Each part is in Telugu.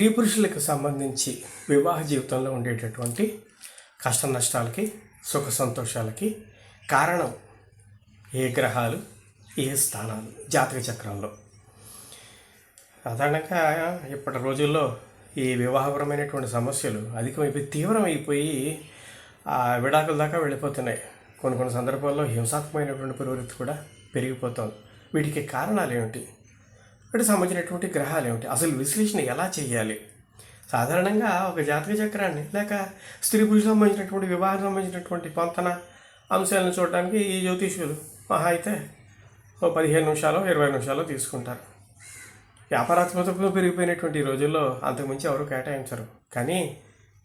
స్త్రీ పురుషులకు సంబంధించి వివాహ జీవితంలో ఉండేటటువంటి కష్ట నష్టాలకి సుఖ సంతోషాలకి కారణం ఏ గ్రహాలు ఏ స్థానాలు జాతక చక్రంలో. సాధారణంగా ఇప్పటి రోజుల్లో ఈ వివాహపరమైనటువంటి సమస్యలు అధికమైపోయి తీవ్రమైపోయి ఆ విడాకుల దాకా వెళ్ళిపోతున్నాయి. కొన్ని కొన్ని సందర్భాల్లో హింసాత్మకమైనటువంటి ప్రవృత్తి కూడా పెరిగిపోతుంది. వీటికి కారణాలు ఏమిటి? వీటికి సంబంధించినటువంటి గ్రహాలు ఏమిటి? అసలు విశ్లేషణ ఎలా చేయాలి? సాధారణంగా ఒక జాతక చక్రాన్ని లేక స్త్రీ పురుషులకు సంబంధించినటువంటి వివాహం సంబంధించినటువంటి పొంతన అంశాలను చూడడానికి ఈ జ్యోతిష్యులు మహా అయితే ఓ పదిహేను నిమిషాలు ఇరవై నిమిషాలు తీసుకుంటారు. వ్యాపారాత్మకత పెరిగిపోయినటువంటి రోజుల్లో అంతకుమించి ఎవరు కేటాయించరు. కానీ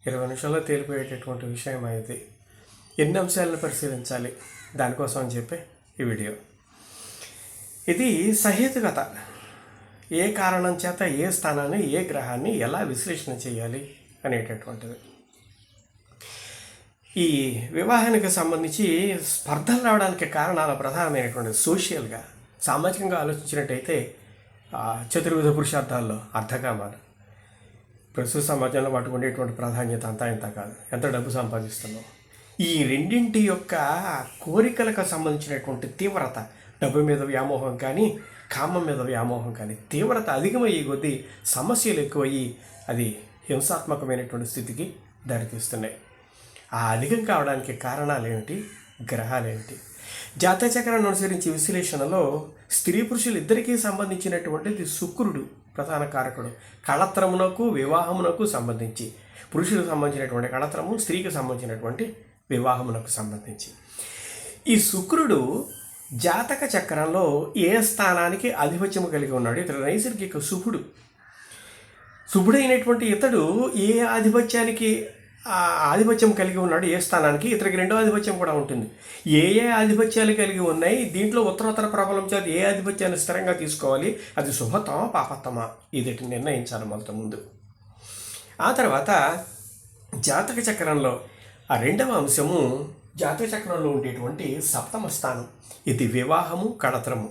ఇరవై నిమిషాల్లో తేలిపోయేటటువంటి విషయం అయితే ఎన్ని అంశాలను పరిశీలించాలి? దానికోసం అని చెప్పి ఈ వీడియో. ఇది సహేతుకత. ఏ కారణం చేత ఏ స్థానాన్ని ఏ గ్రహాన్ని ఎలా విశ్లేషణ చేయాలి అనేటటువంటిది. ఈ వివాహానికి సంబంధించి స్పర్ధలు రావడానికి కారణాల ప్రధానమైనటువంటి సోషల్గా సామాజికంగా ఆలోచించినట్టయితే చతుర్విధ పురుషార్థాల్లో అర్థకామాలు ప్రస్తుత సమాజంలో వాటికి ఉండేటువంటి ప్రాధాన్యత అంతా ఇంత కాదు. ఎంత డబ్బు సంపాదిస్తున్నాం? ఈ రెండింటి యొక్క కోరికలకు సంబంధించినటువంటి తీవ్రత డబ్బు మీద వ్యామోహం కానీ కామం మీద వ్యామోహం కానీ తీవ్రత అధికమయ్యే కొద్దీ సమస్యలు ఎక్కువయ్యి అది హింసాత్మకమైనటువంటి స్థితికి దారితీస్తున్నాయి. ఆ అధికం కావడానికి కారణాలు ఏమిటి గ్రహాలు ఏమిటి జాతచక్రాన్ని అనుసరించి విశ్లేషణలో స్త్రీ పురుషులు ఇద్దరికీ సంబంధించినటువంటిది శుక్రుడు ప్రధాన కారకుడు. కళత్రమునకు వివాహమునకు సంబంధించి. పురుషులకు సంబంధించినటువంటి కళత్రము స్త్రీకి సంబంధించినటువంటి వివాహమునకు సంబంధించి. ఈ శుక్రుడు జాతక చక్రంలో ఏ స్థానానికి ఆధిపత్యము కలిగి ఉన్నాడు? ఇతడు నైసర్గిక శుభుడు. శుభుడైనటువంటి ఇతడు ఏ ఆధిపత్యానికి ఆధిపత్యం కలిగి ఉన్నాడు? ఏ స్థానానికి? ఇతనికి రెండో ఆధిపత్యం కూడా ఉంటుంది. ఏ ఏ ఆధిపత్యాలు కలిగి ఉన్నాయి? దీంట్లో ఉత్తరోత్తర ప్రబలం చేత ఏ ఆధిపత్యాన్ని స్థిరంగా తీసుకోవాలి? అది శుభతమ పాపత్తమా ఇది నిర్ణయించాలి మొదట ముందు. ఆ తర్వాత జాతక చక్రంలో ఆ రెండవ అంశము జాతీయ చక్రంలో ఉండేటువంటి సప్తమ స్థానం. ఇది వివాహము కళత్రము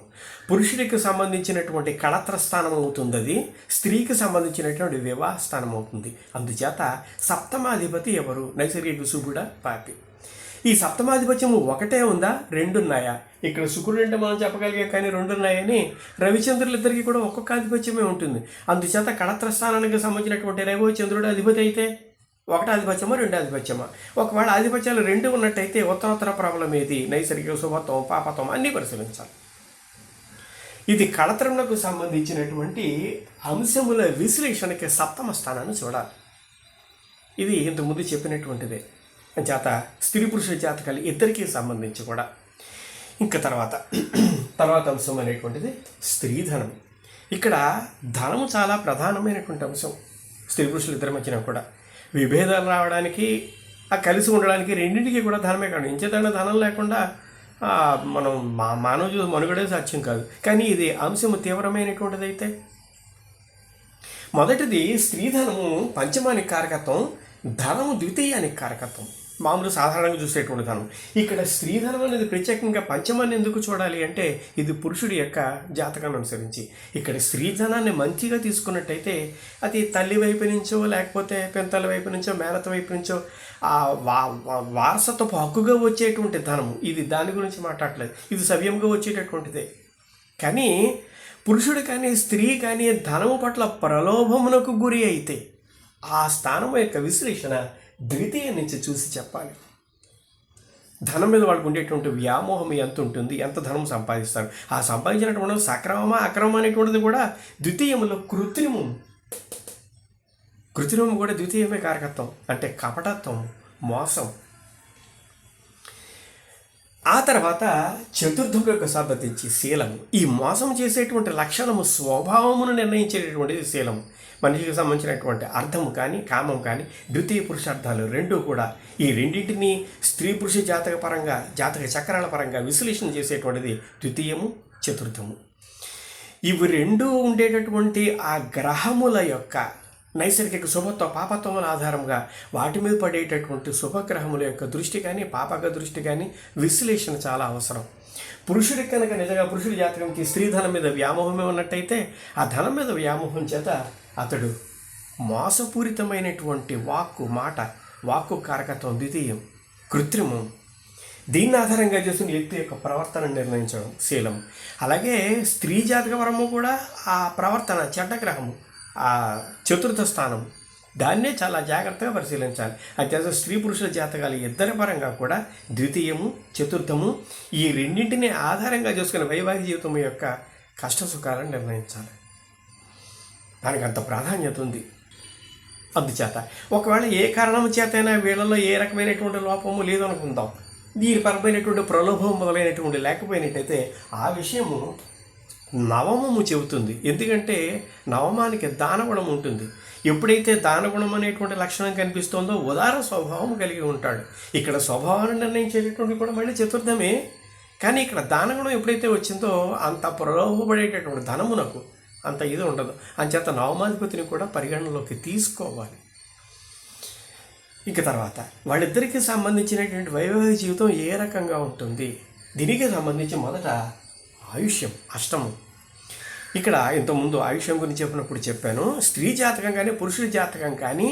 పురుషుడికి సంబంధించినటువంటి కళత్ర స్థానం అవుతుంది అది స్త్రీకి సంబంధించినటువంటి వివాహ స్థానం అవుతుంది. అందుచేత సప్తమాధిపతి ఎవరు? నైసర్గిక శుభుడ పాపి. ఈ సప్తమాధిపత్యము ఒకటే ఉందా? రెండు ఉన్నాయా ఇక్కడ శుక్రుడు అంటే మనం చెప్పగలిగే కానీ రెండు ఉన్నాయని రవిచంద్రులు ఇద్దరికి కూడా ఒక్కొక్క ఆధిపత్యమే ఉంటుంది. అందుచేత కళత్ర స్థానానికి సంబంధించినటువంటి రేవో చంద్రుడు అధిపతి అయితే ఒకటి ఆధిపత్యమా రెండు ఆధిపత్యమా? ఒకవేళ ఆధిపత్యాలు రెండు ఉన్నట్టయితే ఉత్తరోత్తర ప్రాబ్లం ఏది? నైసర్గిక శుభత్వం పాపత్వం అన్నీ పరిశీలించాలి. ఇది కళతరములకు సంబంధించినటువంటి అంశముల విశ్లేషణకి సప్తమ స్థానాన్ని చూడాలి. ఇది ఇంతకుముందు చెప్పినటువంటిదే. చేత స్త్రీ పురుషుల జాతకాలు ఇద్దరికీ సంబంధించి కూడా. ఇంకా తర్వాత తర్వాత అంశం అనేటువంటిది స్త్రీధనం. ఇక్కడ ధనము చాలా ప్రధానమైనటువంటి అంశం. స్త్రీ పురుషులు ఇద్దరి మధ్యన కూడా. విభేదాలు రావడానికి ఆ కలిసి ఉండడానికి రెండింటికి కూడా ధనమే కాదు. ఇంచేతన ధనం లేకుండా మనం మా మానవ జీవితం మనుగడే సాధ్యం కాదు. కానీ ఇది అంశము తీవ్రమైనటువంటిది అయితే మొదటిది స్త్రీధనము పంచమానికి కారకత్వం ధనము ద్వితీయానికి కారకత్వం. మామూలు సాధారణంగా చూసేటువంటి ధనం ఇక్కడ స్త్రీధనం అనేది ప్రత్యేకంగా పంచమాన్ని ఎందుకు చూడాలి అంటే ఇది పురుషుడి యొక్క జాతకాన్ని అనుసరించి. ఇక్కడ స్త్రీధనాన్ని మంచిగా తీసుకున్నట్టయితే అది తల్లి వైపు నుంచో లేకపోతే పెంతల వైపు నుంచో మేనత వైపు నుంచో ఆ వా వారసత్వపు హక్కుగా వచ్చేటువంటి ధనము. ఇది దాని గురించి మాట్లాడలేదు. ఇది సవ్యంగా వచ్చేటటువంటిదే. కానీ పురుషుడు కానీ స్త్రీ కానీ ధనము పట్ల ప్రలోభమునకు గురి అయితే ఆ స్థానం యొక్క విశ్లేషణ ద్వితీయ నుంచి చూసి చెప్పాలి. ధనం మీద వాళ్ళకు ఉండేటువంటి వ్యామోహం ఎంత ఉంటుంది ఎంత ధనం సంపాదిస్తారు? ఆ సంపాదించినటువంటి సక్రమమా అక్రమం అనేటువంటిది కూడా ద్వితీయములో కృత్రిమం. కృత్రిమం కూడా ద్వితీయమే కారకత్వం. అంటే కపటత్వం మోసం. ఆ తర్వాత చతుర్థములకు సంబంధించి శీలము. ఈ మోసం చేసేటువంటి లక్షణము స్వభావమును నిర్ణయించేటటువంటిది శీలము. మనిషికి సంబంధించినటువంటి అర్థము కానీ కామం కానీ ద్వితీయ పురుషార్థాలు రెండూ కూడా ఈ రెండింటిని స్త్రీ పురుష జాతక పరంగా జాతక చక్రాల పరంగా విశ్లేషణ చేసేటువంటిది ద్వితీయము చతుర్థము. ఇవి రెండు ఉండేటటువంటి ఆ గ్రహముల యొక్క నైసర్గిక శుభత్వ పాపత్వముల ఆధారంగా వాటి మీద పడేటటువంటి శుభగ్రహముల యొక్క దృష్టి కానీ పాపక దృష్టి కానీ విశ్లేషణ చాలా అవసరం. పురుషుడికి కనుక నిజంగా పురుషుడి జాతకంకి స్త్రీ ధనం మీద వ్యామోహమే ఉన్నట్టయితే ఆ ధనం మీద వ్యామోహం చేత అతడు మోసపూరితమైనటువంటి వాక్కు మాట వాక్కు కారకత్వం ద్వితీయం కృత్రిమం. దీన్ని ఆధారంగా చేసుకుని వ్యక్తి యొక్క ప్రవర్తన నిర్ణయించడం శీలం. అలాగే స్త్రీ జాతక వరము కూడా ఆ ప్రవర్తన చెడ్డగ్రహము ఆ చతుర్థ స్థానం. దాన్నే చాలా జాగ్రత్తగా పరిశీలించాలి. అయితే స్త్రీ పురుషుల జాతకాలు ఇద్దరి పరంగా కూడా ద్వితీయము చతుర్థము ఈ రెండింటిని ఆధారంగా చేసుకుని వైవాహిక జీవితం యొక్క కష్ట సుఖాలను నిర్ణయించాలి. దానికి అంత ప్రాధాన్యత ఉంది. అందుచేత ఒకవేళ ఏ కారణం చేతైనా వీళ్ళలో ఏ రకమైనటువంటి లోపము లేదనుకుందాం. దీని పరమైనటువంటి ప్రలోభం మొదలైనటువంటి లేకపోయినట్టయితే ఆ విషయము నవమము చెబుతుంది. ఎందుకంటే నవమానికి దానగుణం ఉంటుంది. ఎప్పుడైతే దానగుణం అనేటువంటి లక్షణం కనిపిస్తుందో ఉదార స్వభావం కలిగి ఉంటాడు. ఇక్కడ స్వభావాన్ని నిర్ణయించేటటువంటి కూడా మళ్ళీ చతుర్థమే. కానీ ఇక్కడ దానగుణం ఎప్పుడైతే వచ్చిందో అంత ప్రలోభపడేటటువంటి ధనమునకు అంత ఇది ఉండదు. అంచేత నవమాధిపతిని కూడా పరిగణనలోకి తీసుకోవాలి. ఇక తర్వాత వాళ్ళిద్దరికీ సంబంధించినటువంటి వైవాహిక జీవితం ఏ రకంగా ఉంటుంది? దీనికి సంబంధించి మొదట ఆయుష్యం అష్టమం. ఇక్కడ ఇంతకుముందు ఆయుష్యం గురించి చెప్పినప్పుడు చెప్పాను స్త్రీ జాతకం కానీ పురుషుడి జాతకం కానీ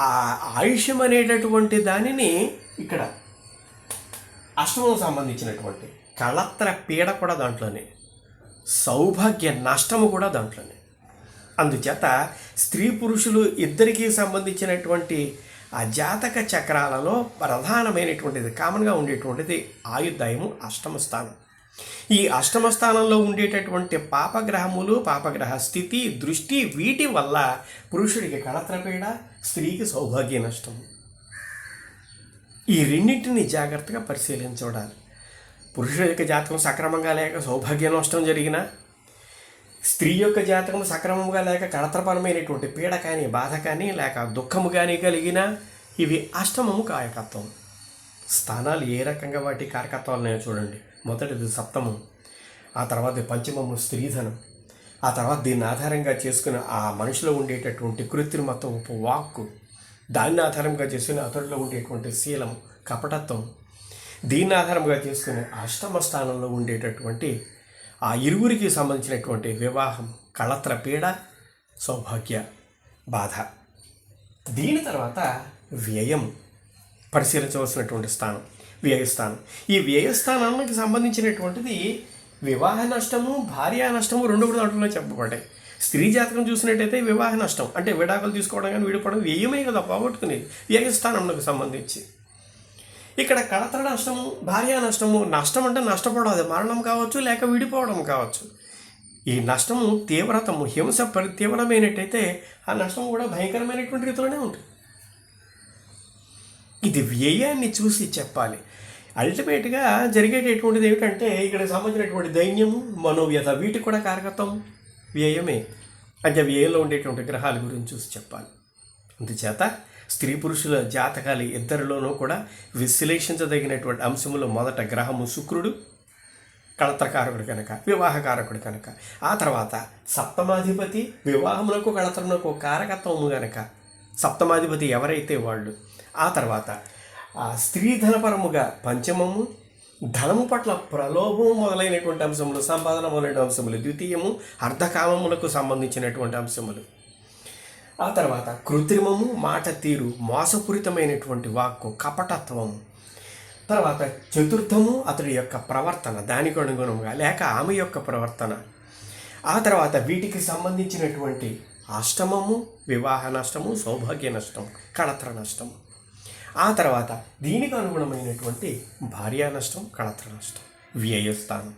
ఆ ఆయుష్యం అనేటటువంటి దానిని ఇక్కడ అష్టమం సంబంధించినటువంటి కళత్ర పీడ కూడా దాంట్లోనే సౌభాగ్య నష్టము కూడా దాంట్లోనే. అందుచేత స్త్రీ పురుషులు ఇద్దరికీ సంబంధించినటువంటి ఆ జాతక చక్రాలలో ప్రధానమైనటువంటిది కామన్గా ఉండేటువంటిది ఆయుర్దాయము అష్టమ స్థానం. ఈ అష్టమ స్థానంలో ఉండేటటువంటి పాపగ్రహములు పాపగ్రహ స్థితి దృష్టి వీటి వల్ల పురుషుడికి కళత్రపీడ స్త్రీకి సౌభాగ్య నష్టం. ఈ రెండింటిని జాగ్రత్తగా పరిశీలించడాలి పురుషుడి యొక్క జాతకం సక్రమంగా లేక సౌభాగ్య నష్టం జరిగినా స్త్రీ యొక్క జాతకం సక్రమంగా లేక కళత్రపరమైనటువంటి పీడ కానీ బాధ కానీ లేక దుఃఖము కానీ కలిగినా ఇవి అష్టమము కాయకత్వం. స్థానాలు ఏ రకంగా వాటి కారకత్వాలు ఉన్నాయో చూడండి. మొదటిది సప్తమం ఆ తర్వాత పంచమము స్త్రీధనం. ఆ తర్వాత దీన్ని ఆధారంగా చేసుకుని ఆ మనిషిలో ఉండేటటువంటి కృత్రిమత్వం వాక్కు దాన్ని ఆధారంగా చేసుకుని అతడిలో ఉండేటువంటి శీలం కపటత్వం దీన్ని ఆధారంగా చేసుకుని అష్టమ స్థానంలో ఉండేటటువంటి ఆ ఇరువురికి సంబంధించినటువంటి వివాహం కళత్ర పీడ సౌభాగ్య బాధ. దీని తర్వాత వ్యయం పరిశీలించవలసినటువంటి స్థానం. వ్యయస్థానం. ఈ వ్యయస్థానానికి సంబంధించినటువంటిది వివాహ నష్టము భార్య నష్టము రెండు కూడా దాంట్లో చెప్పబడ్డాయి. స్త్రీ జాతకం చూసినట్టయితే వివాహ నష్టం అంటే విడాకులు తీసుకోవడం కానీ విడిపోవడం వ్యయమే కదా పోగొట్టుకునేది వ్యయస్థానంకు సంబంధించి. ఇక్కడ కళతర నష్టము భార్య నష్టము నష్టం అంటే నష్టపోవడం అది మరణం కావచ్చు లేక విడిపోవడం కావచ్చు. ఈ నష్టము తీవ్రతము హింస పరి తీవ్రమైనట్టయితే ఆ నష్టం కూడా భయంకరమైనటువంటి రీతిలోనే ఉంటుంది. ఇది వ్యయాన్ని చూసి చెప్పాలి. అల్టిమేట్గా జరిగేటటువంటిది ఏమిటంటే ఇక్కడ సంబంధించినటువంటి దైన్యము మనోవ్యత వీటికి కూడా కారకత్వం వ్యయమే. అంటే వ్యయంలో ఉండేటువంటి గ్రహాల గురించి చూసి చెప్పాలి. అందుచేత స్త్రీ పురుషుల జాతకాలు ఇద్దరిలోనూ కూడా విశ్లేషించదగినటువంటి అంశములు మొదట గ్రహము శుక్రుడు కళత్రకారకుడు కనుక వివాహకారకుడు కనుక. ఆ తర్వాత సప్తమాధిపతి వివాహములకు కళత్రములకు కారకత్వము కనుక సప్తమాధిపతి ఎవరైతే వాళ్ళు? ఆ తర్వాత ఆ స్త్రీ ధనపరముగా పంచమము ధనము పట్ల ప్రలోభము మొదలైనటువంటి అంశములు సంపాదన మొదలైన అంశములు ద్వితీయము అర్ధకామములకు సంబంధించినటువంటి అంశములు. ఆ తర్వాత కృత్రిమము మాట తీరు మోసపూరితమైనటువంటి వాక్కు కపటత్వము. తర్వాత చతుర్థము అతడి యొక్క ప్రవర్తన దానికి అనుగుణంగా లేక ఆమె యొక్క ప్రవర్తన. ఆ తర్వాత వీటికి సంబంధించినటువంటి అష్టమము వివాహ నష్టము సౌభాగ్య నష్టం కళత్ర నష్టము. ఆ తర్వాత దీనికి అనుగుణమైనటువంటి భార్యా నష్టం కళత్ర నష్టం వ్యయస్థానం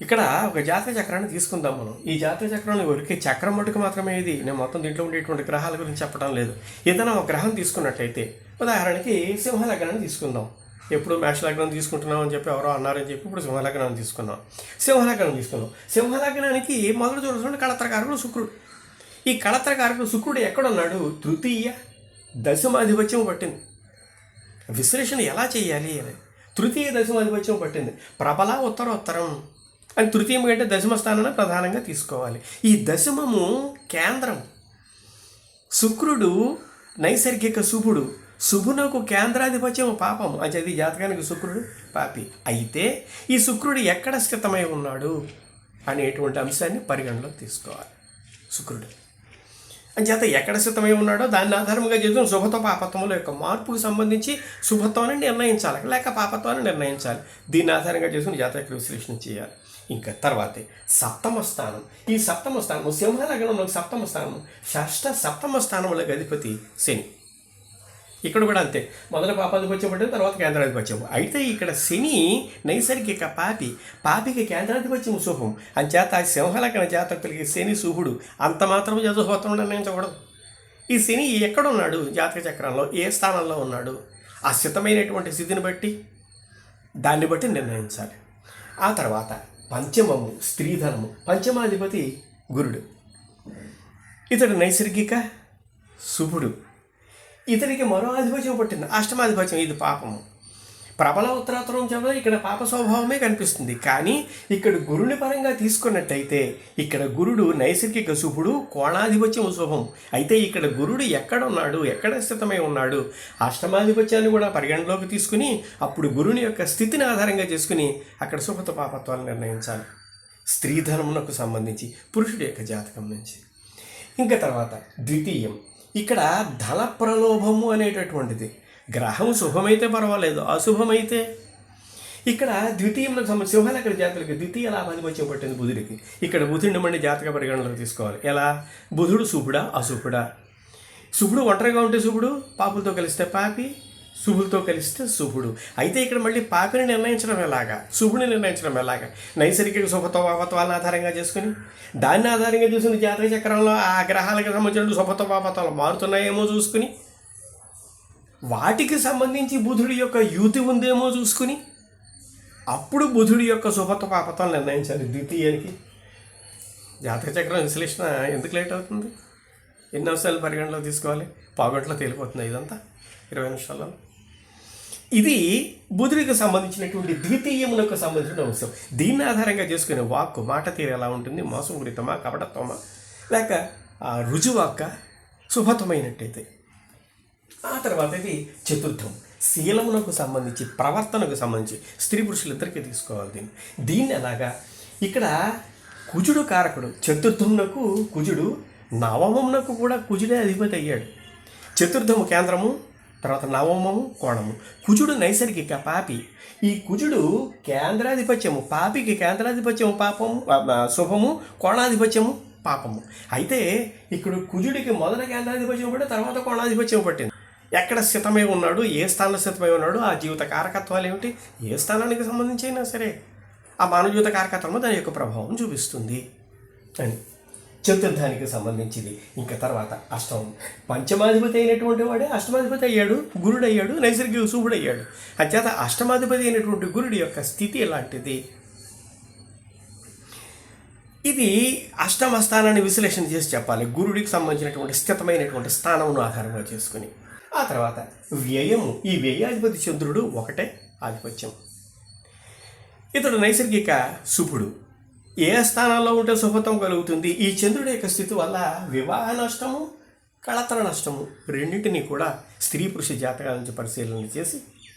ఇక్కడ ఒక జాతక చక్రాన్ని తీసుకుందాం మనం. ఈ జాతక చక్రంలో ఒరికే చక్రం మటుకు మాత్రమే ఇది. నేను మొత్తం దీంట్లో ఉండేటువంటి గ్రహాల గురించి చెప్పడం లేదు. ఏదైనా ఒక గ్రహం తీసుకున్నట్టయితే ఉదాహరణకి సింహ లగ్నాన్ని తీసుకుందాం. ఎప్పుడు మేష లగ్నం తీసుకుంటున్నాం అని చెప్పి ఎవరో అన్నారని చెప్పి ఇప్పుడు సింహ లగ్నాన్ని తీసుకున్నాం సింహ లగ్నం తీసుకున్నాం సింహ లగ్నానికి మొదటి చూడాల్సిన కళత్రకారకుడు శుక్రుడు. ఈ కళత్రకారకుడు శుక్రుడు ఎక్కడున్నాడు? తృతీయ దశమాధిపత్యం పట్టింది. విశ్లేషణ ఎలా చేయాలి అని. తృతీయ దశమాధిపత్యం పట్టింది. ప్రబల ఉత్తరోత్తరం అని తృతీయం కంటే దశమ స్థానాన్ని ప్రధానంగా తీసుకోవాలి. ఈ దశమము కేంద్రం. శుక్రుడు నైసర్గిక శుభుడు. శుభునకు కేంద్రాధిపత్యం పాపం అంటే ఈ జాతకానికి శుక్రుడు పాపి. అయితే ఈ శుక్రుడు ఎక్కడ స్థితమై ఉన్నాడు అనేటువంటి అంశాన్ని పరిగణలోకి తీసుకోవాలి. శుక్రుడు. అంచేత ఎక్కడ సిద్ధమై ఉన్నాడో దాన్ని ఆధారంగా చేసుకుని శుభత్వ పాపత్వముల యొక్క మార్పుకు సంబంధించి శుభత్వాన్ని నిర్ణయించాలి లేక పాపత్వాన్ని నిర్ణయించాలి. దీన్ని ఆధారంగా చేసుకుని జాతక విశ్లేషణ చేయాలి. ఇంకా తర్వాతే సప్తమ స్థానం. ఈ సప్తమ స్థానం సింహలగ్నంలో సప్తమ స్థానం షష్ట సప్తమ స్థానములకు అధిపతి శని. ఇక్కడ కూడా అంతే. మొదట పాపాధిపత్యం పట్టింది తర్వాత కేంద్రాధిపత్యం అయితే ఇక్కడ శని నైసర్గిక పాపి. పాపికి కేంద్రాధిపత్యం శుభం అంచేత సింహలకన సింహలగ్న జాతకులకి శని శుభుడు. అంత మాత్రం జదుహోత్రం నిర్ణయించకూడదు. ఈ శని ఎక్కడున్నాడు? జాతక చక్రంలో ఏ స్థానంలో ఉన్నాడు? ఆ స్థితమైనటువంటి స్థితిని బట్టి దాన్ని బట్టి నిర్ణయించాలి. ఆ తర్వాత పంచమము స్త్రీధనము. పంచమాధిపతి గురుడు. ఇతడు నైసర్గిక శుభుడు. ఇతనికి మరో ఆధిపత్యం పట్టింది. అష్టమాధిపత్యం ఇది పాపము. ప్రబల ఉత్తరాతరం చెప్పడం ఇక్కడ పాప స్వభావమే కనిపిస్తుంది. కానీ ఇక్కడ గురుని పరంగా తీసుకున్నట్టయితే ఇక్కడ గురుడు నైసర్గిక శుభుడు కోణాధిపత్యం శుభం. అయితే ఇక్కడ గురుడు ఎక్కడ ఉన్నాడు ఎక్కడ స్థితమై ఉన్నాడు అష్టమాధిపత్యాన్ని కూడా పరిగణలోకి తీసుకుని అప్పుడు గురుని యొక్క స్థితిని ఆధారంగా చేసుకుని అక్కడ శుభత పాపత్వాలు నిర్ణయించాలి. స్త్రీధనమునకు సంబంధించి పురుషుడి యొక్క జాతకం నుంచి. ఇంకా తర్వాత ద్వితీయం. ఇక్కడ ధన ప్రలోభము అనేటటువంటిది. గ్రహం శుభమైతే పర్వాలేదు అశుభమైతే. ఇక్కడ ద్వితీయంలో సంబంధించి సింహలగ్న జాతకులకి? ద్వితీయ లాభాన్ని వచ్చి పట్టింది బుధుడికి. ఇక్కడ బుధుడిని మళ్ళీ జాతక పరిగణనలో తీసుకోవాలి. ఎలా? బుధుడు శుభుడా అశుభుడా. శుభుడు ఒంటరిగా ఉంటే శుభుడు పాపులతో కలిస్తే పాపి. శుభులతో కలిస్తే శుభుడు. అయితే ఇక్కడ మళ్ళీ పాపిని నిర్ణయించడం ఎలాగా? శుభుని నిర్ణయించడం ఎలాగా? నైసర్గిక శుభతో పాపత్వాలను ఆధారంగా చేసుకుని దాన్ని ఆధారంగా చూసుకుని జాతక చక్రంలో ఆ గ్రహాలకు సంబంధించిన శుభతో పాపత్వాలు మారుతున్నాయేమో చూసుకుని వాటికి సంబంధించి బుధుడి యొక్క యూతి ఉందేమో చూసుకుని అప్పుడు బుధుడి యొక్క శుభత్వ పాపత్వాలు నిర్ణయించాలి ద్వితీయానికి. జాతక చక్రం విశ్లేషణ ఎందుకు లేట్ అవుతుంది? ఎన్ని అంశాలు పరిగణలో తీసుకోవాలి? పాగొట్లో తేలిపోతుంది ఇదంతా? ఇరవై నిమిషాల్లో. ఇది బుధుడికి సంబంధించినటువంటి ద్వితీయమునకు సంబంధించిన అంశం. దీన్ని ఆధారంగా చేసుకునే వాక్కు మాట తీరు ఎలా ఉంటుంది? మోసపూరితమా కపటత్వమా? లేక ఆ రుజువాక్క శుభత్వమైనట్టయితే. ఆ తర్వాత ఇది చతుర్థం. శీలమునకు సంబంధించి ప్రవర్తనకు సంబంధించి స్త్రీ పురుషులిద్దరికీ తీసుకోవాలి దీన్ని. దీన్ని ఎలాగా ఇక్కడ కుజుడు కారకుడు చతుర్థమునకు కుజుడు నవమమునకు కూడా కుజుడే అధిపతి అయ్యాడు. చతుర్థము కేంద్రము తర్వాత నవమము కోణము. కుజుడు నైసర్గిక పాపి. ఈ కుజుడు కేంద్రాధిపత్యము పాపికి కేంద్రాధిపత్యము పాపము శుభము కోణాధిపత్యము పాపము. అయితే ఇక్కడ కుజుడికి మొదట కేంద్రాధిపత్యం పట్టి తర్వాత కోణాధిపత్యం పట్టింది. ఎక్కడ స్థితమై ఉన్నాడు ఏ స్థానంలో స్థితమై ఉన్నాడు ఆ జీవిత కారకత్వాలు ఏమిటి? ఏ స్థానానికి సంబంధించి అయినా సరే. ఆ మానవ జీవిత కారకత్వము దాని యొక్క ప్రభావం చూపిస్తుంది. అని. చతుర్థానికి సంబంధించింది. ఇంకా తర్వాత అష్టమం పంచమాధిపతి అయినటువంటి వాడే అష్టమాధిపతి అయ్యాడు గురుడు అయ్యాడు నైసర్గిక శుభుడు అయ్యాడు. అంచేత అష్టమాధిపతి అయినటువంటి గురుడి యొక్క స్థితి ఎలాంటిది? ఇది అష్టమ స్థానాన్ని విశ్లేషణ చేసి చెప్పాలి. గురుడికి సంబంధించినటువంటి స్థితమైనటువంటి స్థానమును ఆధారంగా చేసుకుని. ఆ తర్వాత వ్యయము. ఈ వ్యయాధిపతి చంద్రుడు ఒకటే ఆధిపత్యం. ఇతడు నైసర్గిక శుభుడు. ఏ స్థానంలో ఉంటే శుభత్వం కలుగుతుంది? ఈ చంద్రుడి యొక్క స్థితి వల్ల వివాహ నష్టము కళతర నష్టము రెండింటినీ కూడా స్త్రీ పురుష జాతకాల నుంచి పరిశీలన చేసి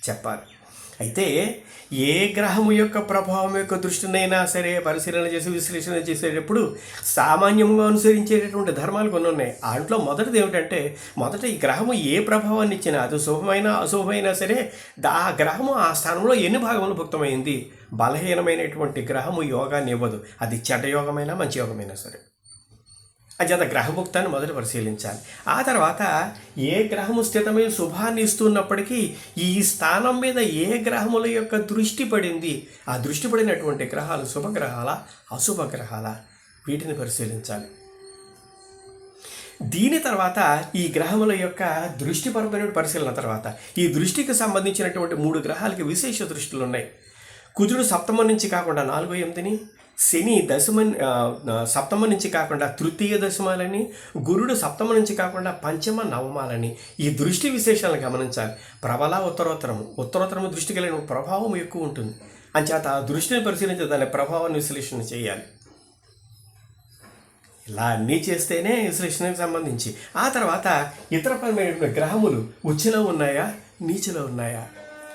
చెప్పాలి. అయితే ఏ గ్రహము యొక్క ప్రభావం యొక్క దృష్టినైనా సరే పరిశీలన చేసి విశ్లేషణ చేసేటప్పుడు సామాన్యంగా అనుసరించేటటువంటి ధర్మాలు కొన్ని ఉన్నాయి. దాంట్లో మొదటిది ఏమిటంటే మొదట ఈ గ్రహము ఏ ప్రభావాన్ని ఇచ్చినా అది శుభమైనా అశుభమైనా సరే దా- ఆ గ్రహము ఆ స్థానంలో ఎన్ని భాగములు భుక్తమైంది? బలహీనమైనటువంటి గ్రహము యోగాన్ని ఇవ్వదు. అది చెడ్డ యోగమైనా మంచి యోగమైనా సరే. అజంత గ్రహభుక్తాన్ని మొదట పరిశీలించాలి. ఆ తర్వాత ఏ గ్రహము స్థితమై శుభాన్ని ఇస్తున్నప్పటికీ ఈ స్థానం మీద ఏ గ్రహముల యొక్క దృష్టి పడింది ఆ దృష్టి పడినటువంటి గ్రహాలు శుభగ్రహాల అశుభ గ్రహాల వీటిని పరిశీలించాలి. దీని తర్వాత ఈ గ్రహముల యొక్క దృష్టిపరమైన పరిశీలన తర్వాత ఈ దృష్టికి సంబంధించినటువంటి మూడు గ్రహాలకి విశేష దృష్టిలు ఉన్నాయి కుజుడు సప్తమం నుంచి కాకుండా నాలుగో ఎనిమిదిని శని దశమ సప్తమ నుంచి కాకుండా తృతీయ దశమాలని గురుడు సప్తమ నుంచి కాకుండా పంచమ నవమాలని. ఈ దృష్టి విశేషాలను గమనించాలి. ప్రబల ఉత్తరోత్తరము ఉత్తరోత్తరము దృష్టి కలిగిన ప్రభావం ఎక్కువ ఉంటుంది. అంచేత ఆ దృష్టిని పరిశీలించి దాని ప్రభావాన్ని విశ్లేషణ చేయాలి. ఇలా అన్నీ చేస్తేనే విశ్లేషణకు సంబంధించి. ఆ తర్వాత ఇతరపరమైన గ్రహములు ఉచ్చులో ఉన్నాయా నీచులో ఉన్నాయా?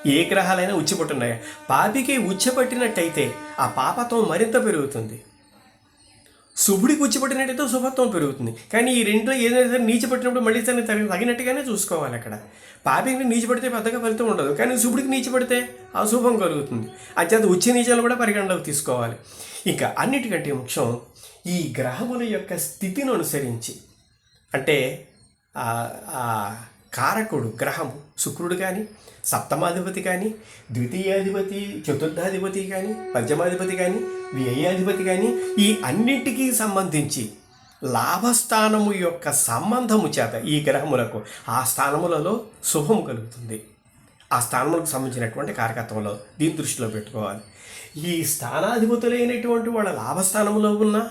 ఏ గ్రహాలైనా ఉచ్చిపట్టున్నాయి? పాపికి ఉచ్చపట్టినట్టయితే ఆ పాపత్వం మరింత పెరుగుతుంది. శుభుడికి ఉచ్చిపట్టినట్టయితే శుభత్వం పెరుగుతుంది. కానీ ఈ రెండులో ఏదైనా సరే నీచిపట్టినప్పుడు మళ్ళీ సరే తగిన తగినట్టుగానే చూసుకోవాలి అక్కడ. పాపికి నీచిపడితే పెద్దగా ఫలితం ఉండదు. కానీ శుభుడికి నీచిపడితే అశుభం కలుగుతుంది. అంచేత ఉచ్చ నీచాలు కూడా పరిగణలోకి తీసుకోవాలి. ఇంకా అన్నిటికంటే ముఖ్యం ఈ గ్రహముల యొక్క స్థితిని అనుసరించి. అంటే కారకుడు గ్రహము శుక్రుడు కానీ సప్తమాధిపతి కానీ ద్వితీయాధిపతి చతుర్థాధిపతి కానీ పంచమాధిపతి కానీ వ్యయాధిపతి కానీ ఈ అన్నిటికీ సంబంధించి లాభస్థానము యొక్క సంబంధము చేత ఈ గ్రహములకు ఆ స్థానములలో శుభము కలుగుతుంది. ఆ స్థానములకు సంబంధించినటువంటి కారకత్వంలో దీని దృష్టిలో పెట్టుకోవాలి. ఈ స్థానాధిపతులైనటువంటి వాళ్ళ లాభస్థానంలో ఉన్నా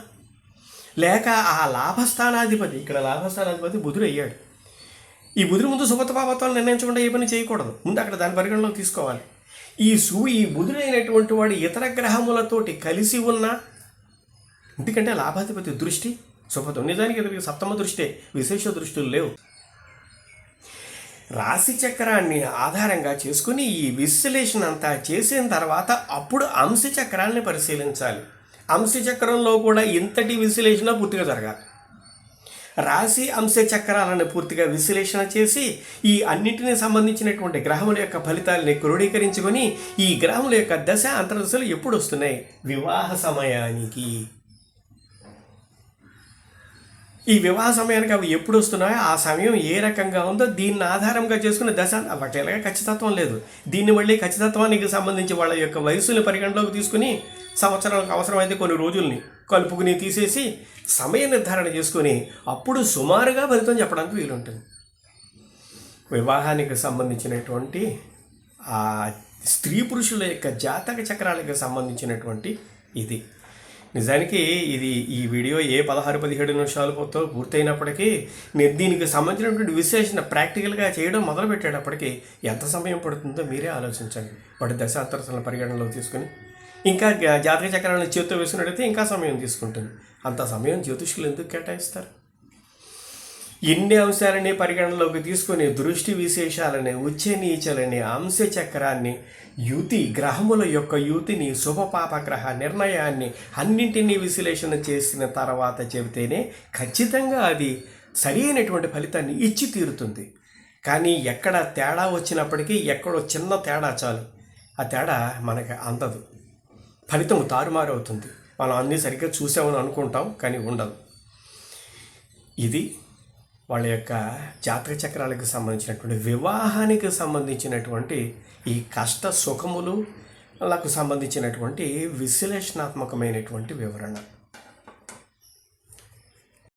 లేక ఆ లాభస్థానాధిపతి ఇక్కడ లాభస్థానాధిపతి బుధుడు అయ్యాడు ఈ బుధుడు ముందు సుగత భావత్వాలు నిర్ణయించకుండా ఏ పని చేయకూడదు. ముందు అక్కడ దాని పరిగణలోకి తీసుకోవాలి. ఈ సూ ఈ బుధుడైనటువంటి వాడు ఇతర గ్రహములతోటి కలిసి ఉన్న ఎందుకంటే లాభాధిపతి దృష్టి శుభత్వం నిజానికి ఇతనికి సప్తమ దృష్టే విశేష దృష్టులు లేవు. రాశి చక్రాన్ని ఆధారంగా చేసుకుని ఈ విశ్లేషణ అంతా చేసిన తర్వాత అప్పుడు అంశ చక్రాన్ని పరిశీలించాలి. అంశ చక్రంలో కూడా ఇంతటి విశ్లేషణ పూర్తిగా జరగాలి. రాశి అంశ చక్రాలను పూర్తిగా విశ్లేషణ చేసి ఈ అన్నింటిని సంబంధించినటువంటి గ్రహముల యొక్క ఫలితాలని క్రోడీకరించుకొని ఈ గ్రహముల యొక్క దశ అంతర్దశలు ఎప్పుడు వస్తున్నాయి? వివాహ సమయానికి. ఈ వివాహ సమయానికి అవి ఎప్పుడు వస్తున్నాయో ఆ సమయం ఏ రకంగా ఉందో దీన్ని ఆధారంగా చేసుకునే దశ వాటి ఖచ్చితత్వం లేదు. దీన్ని మళ్ళీ ఖచ్చితత్వానికి సంబంధించి వాళ్ళ యొక్క వయసుని పరిగణలోకి తీసుకుని సంవత్సరాలకు అవసరమైతే కొన్ని రోజుల్ని కలుపుకుని తీసేసి సమయ నిర్ధారణ చేసుకుని అప్పుడు సుమారుగా ఫలితం చెప్పడానికి వీలుంటుంది. వివాహానికి సంబంధించినటువంటి ఆ స్త్రీ పురుషుల యొక్క జాతక చక్రాలకు సంబంధించినటువంటి ఇది. నిజానికి ఇది ఈ వీడియో ఏ పదహారు పదిహేడు నిమిషాలు పోతో పూర్తయినప్పటికీ నేను దీనికి సంబంధించినటువంటి విశ్లేషణ ప్రాక్టికల్గా చేయడం మొదలుపెట్టేటప్పటికీ ఎంత సమయం పడుతుందో మీరే ఆలోచించండి. వాటి దశాంతరసలను పరిగణనలోకి తీసుకుని ఇంకా జాతక చక్రాలను చేతితో వేసుకున్నట్టయితే ఇంకా సమయం తీసుకుంటుంది. అంత సమయం జ్యోతిష్కులు ఎందుకు కేటాయిస్తారు? ఇన్ని అంశాలని పరిగణనలోకి తీసుకుని దృష్టి విశేషాలని ఉచ్చ నీచలని అంశ చక్రాన్ని యుతి గ్రహముల యొక్క యుతిని శుభపాప గ్రహ నిర్ణయాన్ని అన్నింటినీ విశ్లేషణ చేసిన తర్వాత చెబితేనే ఖచ్చితంగా అది సరైనటువంటి ఫలితాన్ని ఇచ్చి తీరుతుంది. కానీ ఎక్కడ తేడా వచ్చినప్పటికీ ఎక్కడో చిన్న తేడా చాలు. ఆ తేడా మనకి అందదు. ఫలితం తారుమారు అవుతుంది మనం అన్నీ సరిగ్గా చూసామని అనుకుంటాం కానీ ఉండదు. ఇది వాళ్ళ యొక్క జాతక చక్రాలకు సంబంధించినటువంటి వివాహానికి సంబంధించినటువంటి ఈ కష్ట సుఖములు లకు సంబంధించినటువంటి విశ్లేషణాత్మకమైనటువంటి వివరణ.